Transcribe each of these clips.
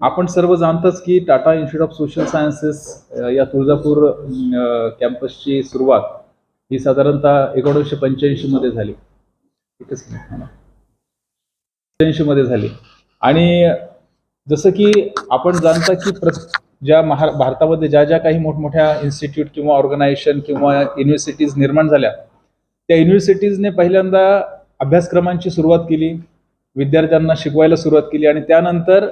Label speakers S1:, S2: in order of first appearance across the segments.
S1: आपण सर्व जाणतच की Tata Institute of Social Sciences या तुळजापूर कॅम्पसची सुरुवात ही साधारणतः एकोणीसशे पंच्याऐंशी मध्ये झाली. पंच्याऐंशी मध्ये झाली. आणि जसं की आपण जाणता की प्र ज्या महा भारतामध्ये ज्या ज्या काही मोठमोठ्या इन्स्टिट्यूट किंवा ऑर्गनायझेशन किंवा युनिव्हर्सिटीज निर्माण झाल्या त्या युनिव्हर्सिटीजने पहिल्यांदा अभ्यासक्रमांची सुरुवात केली विद्यार्थ्यांना शिकवायला सुरुवात केली आणि त्यानंतर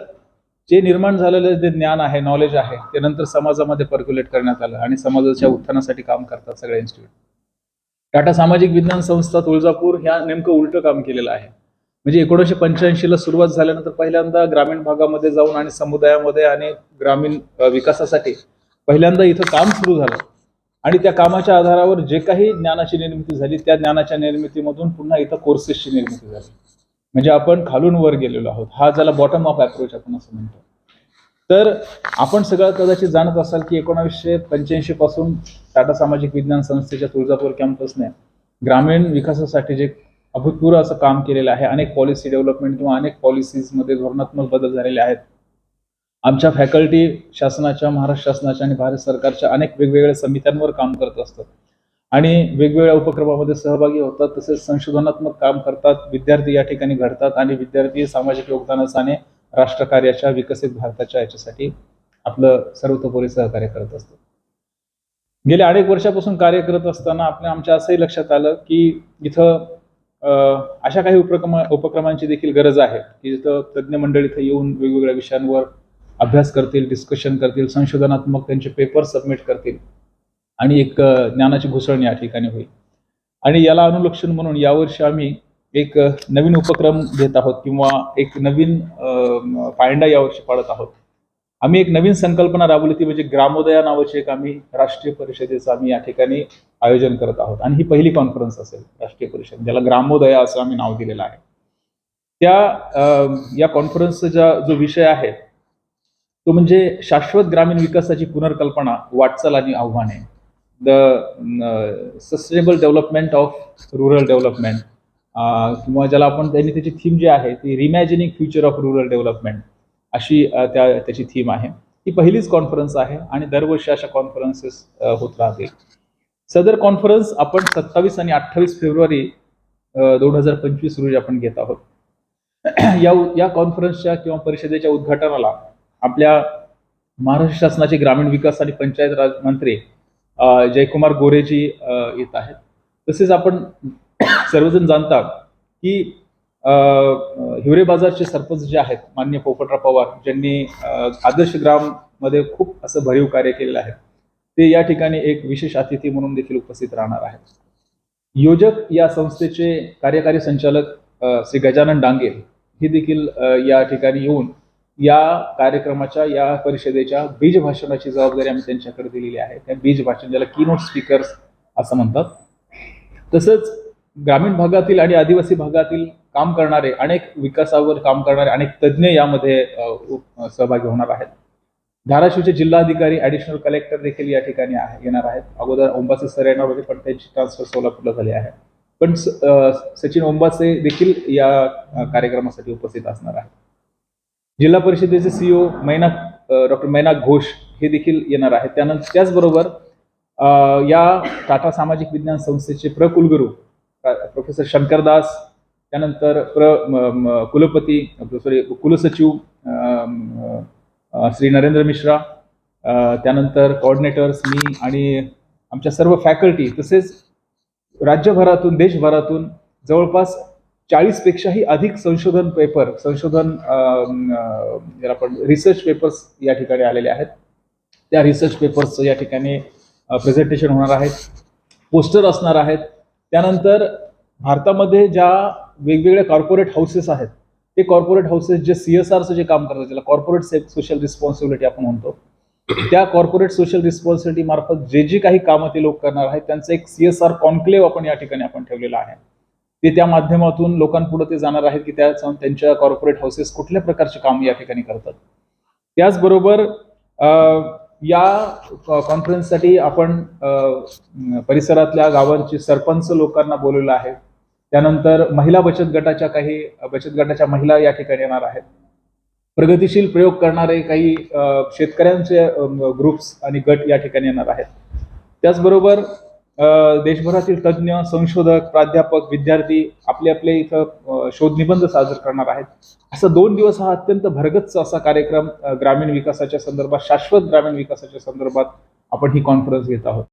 S1: जे निर्माण झालेलं जे ज्ञान आहे नॉलेज आहे ते नंतर समाजामध्ये पर्क्युलेट करण्यात आलं आणि समाजाच्या उत्थानासाठी काम करतात सगळे इन्स्टिट्यूट टाटा सामाजिक विज्ञान संस्था तुळजापूर ह्या नेमकं उलटं काम केलेलं आहे. म्हणजे एकोणीसशे पंच्याऐंशीला सुरुवात झाल्यानंतर पहिल्यांदा ग्रामीण भागामध्ये जाऊन आणि समुदायामध्ये आणि ग्रामीण विकासासाठी पहिल्यांदा इथं काम सुरू झालं. आणि त्या कामाच्या आधारावर जे काही ज्ञानाची निर्मिती झाली त्या ज्ञानाच्या निर्मितीमधून पुन्हा इथं कोर्सेसची निर्मिती झाली. म्हणजे आपण खालून वर गेलेलो आहोत. हा ज्याला बॉटम ऑफ अप्रोच आपण असं म्हणतो. तर आपण सगळं कदाचित जाणत असाल की एकोणावीसशे पंच्याऐंशी पासून टाटा सामाजिक विज्ञान संस्थेच्या तुळजापूर कॅम्पसने ग्रामीण विकासासाठी जे अभूतपूर्व असं काम केलेलं आहे अनेक पॉलिसी डेव्हलपमेंट किंवा अनेक पॉलिसीजमध्ये धोरणात्मक बदल झालेले आहेत. आमच्या फॅकल्टी शासनाच्या महाराष्ट्र शासनाच्या आणि भारत सरकारच्या अनेक वेगवेगळ्या समित्यांवर काम करत असतात. आणि वेगवेगळ्या उपक्रमामध्ये सहभागी होतात तसेच संशोधनात्मक काम करतात विद्यार्थी या ठिकाणी घडतात आणि विद्यार्थी सामाजिक योगदानाने राष्ट्रकार्याच्या विकसित भारताच्या याच्यासाठी आपलं सर्वतोपरी सहकार्य करत असतो. गेल्या अनेक वर्षापासून कार्य करत असताना आपल्या आमच्या असंही लक्षात आलं की इथं अशा काही उपक्रमा उपक्रमांची देखील गरज आहे. की जिथं तज्ज्ञ मंडळी इथं येऊन वेगवेगळ्या विषयांवर अभ्यास करतील डिस्कशन करतील संशोधनात्मक त्यांचे पेपर सबमिट करतील. आणि एक ज्ञानाची घुसळण या ठिकाणी होईल. आणि याला अनुलक्षण म्हणून यावर्षी आम्ही एक नवीन उपक्रम घेत आहोत किंवा एक नवीन पायंडा यावर्षी पाळत आहोत. आम्ही एक नवीन संकल्पना राबवली ती म्हणजे ग्रामोदया नावाची एक आम्ही राष्ट्रीय परिषदेचं आम्ही या ठिकाणी आयोजन करत आहोत. आणि ही पहिली कॉन्फरन्स असेल राष्ट्रीय परिषद ज्याला ग्रामोदया असं आम्ही नाव दिलेलं आहे. त्या या कॉन्फरन्सचा जो विषय आहे तो म्हणजे शाश्वत ग्रामीण विकासाची पुनर्कल्पना वाटचाल आणि आव्हाने. The sustainable development of rural development किंवा ज्याला आपण त्यांनी त्याची थीम जी आहे ती reimagining future of rural development अशी त्या त्याची थीम आहे. ही पहिलीच कॉन्फरन्स आहे आणि दरवर्षी अशा कॉन्फरन्सेस होत राहतील. सदर कॉन्फरन्स आपण सत्तावीस आणि अठ्ठावीस फेब्रुवारी दोन हजार पंचवीस रोजी आपण घेत आहोत. या या कॉन्फरन्सच्या किंवा परिषदेच्या उद्घाटनाला आपल्या महाराष्ट्र शासनाचे ग्रामीण विकास आणि पंचायत राज मंत्री जयकुमार गोरेजी येत आहेत. तसेच आपण सर्वजण जाणतात की हिवरे बाजारचे सरपंच जे आहेत मान्य पोपटराव पवार ज्यांनी आदर्श ग्राममध्ये खूप असं भरीव कार्य केलेलं आहे ते या ठिकाणी एक विशेष अतिथी म्हणून देखील उपस्थित राहणार आहेत. योजक या संस्थेचे कार्यकारी संचालक श्री गजानन डांगे हे देखील या ठिकाणी येऊन या कार्यक्रमाच्या या परिषदेच्या बीज भाषणाची जबाबदारी आम्ही त्यांच्याकडे दिलेली आहे. त्या बीज भाषण ज्याला कीनोट स्पीकर्स असं म्हणतात. तसंच ग्रामीण भागातील आणि आदिवासी भागातील काम करणारे अनेक विकासावर काम करणारे अनेक तज्ज्ञ यामध्ये सहभागी होणार आहेत. धाराशिवचे जिल्हाधिकारी ऍडिशनल कलेक्टर देखील या ठिकाणी आहे येणार आहेत. अगोदर ओंबासे सर येणार होते पण त्यांची ट्रान्सफर सोलापूरला झाली आहे. पण सचिन ओंबासे देखील या कार्यक्रमासाठी उपस्थित असणार आहेत. जिल्हा परिषदेचे सीईओ मैना डॉक्टर मैना घोष हे देखील येणार आहेत. त्यानंतर त्याचबरोबर या टाटा सामाजिक विज्ञान संस्थेचे प्रकुलगुरू अ, प्रोफेसर शंकरदास त्यानंतर प्र म- कुलपती सॉरी कुलसचिव श्री नरेंद्र मिश्रा त्यानंतर कॉर्डिनेटर्स मी आणि आमच्या सर्व फॅकल्टी तसेच राज्यभरातून देशभरातून जवळपास चाळीसपेक्षाही अधिक संशोधन पेपर संशोधन ज्याला आपण रिसर्च पेपर्स या ठिकाणी आलेले आहेत. त्या रिसर्च पेपर्सचं या ठिकाणी प्रेझेंटेशन होणार आहेत पोस्टर असणार आहेत. त्यानंतर भारतामध्ये ज्या वेगवेगळ्या कॉर्पोरेट हाऊसेस आहेत ते कॉर्पोरेट हाऊसेस जे सी एस आरचं जे काम करतात ज्याला कॉर्पोरेट सोशल रिस्पॉन्सिबिलिटी आपण म्हणतो त्या कॉर्पोरेट सोशल रिस्पॉन्सिबिलिटी मार्फत जे जे काही कामं ते लोक करणार आहेत त्यांचं एक सी एस आर कॉन्क्लेव्ह आपण या ठिकाणी आपण ठेवलेलं आहे. ते त्या माध्यमातून लोकांपुढे ते जाणार आहेत की त्या त्यांच्या कॉर्पोरेट हाऊसेस कुठल्या प्रकारचे काम या ठिकाणी करतात. त्याचबरोबर या कॉन्फरन्ससाठी आपण परिसरातल्या गावांची सरपंच लोकांना बोलवलं आहे. त्यानंतर महिला बचत गटाच्या काही बचत गटाच्या महिला या ठिकाणी येणार आहेत. प्रगतीशील प्रयोग करणारे काही शेतकऱ्यांचे ग्रुप्स आणि गट या ठिकाणी येणार आहेत. त्याचबरोबर देशभरातील तज्ज्ञ संशोधक प्राध्यापक विद्यार्थी आपले आपले इथं शोधनिबंध सादर करणार आहेत. असा दोन दिवस हा अत्यंत भरगच्च असा कार्यक्रम ग्रामीण विकासाच्या संदर्भात शाश्वत ग्रामीण विकासाच्या संदर्भात आपण ही कॉन्फरन्स घेत आहोत.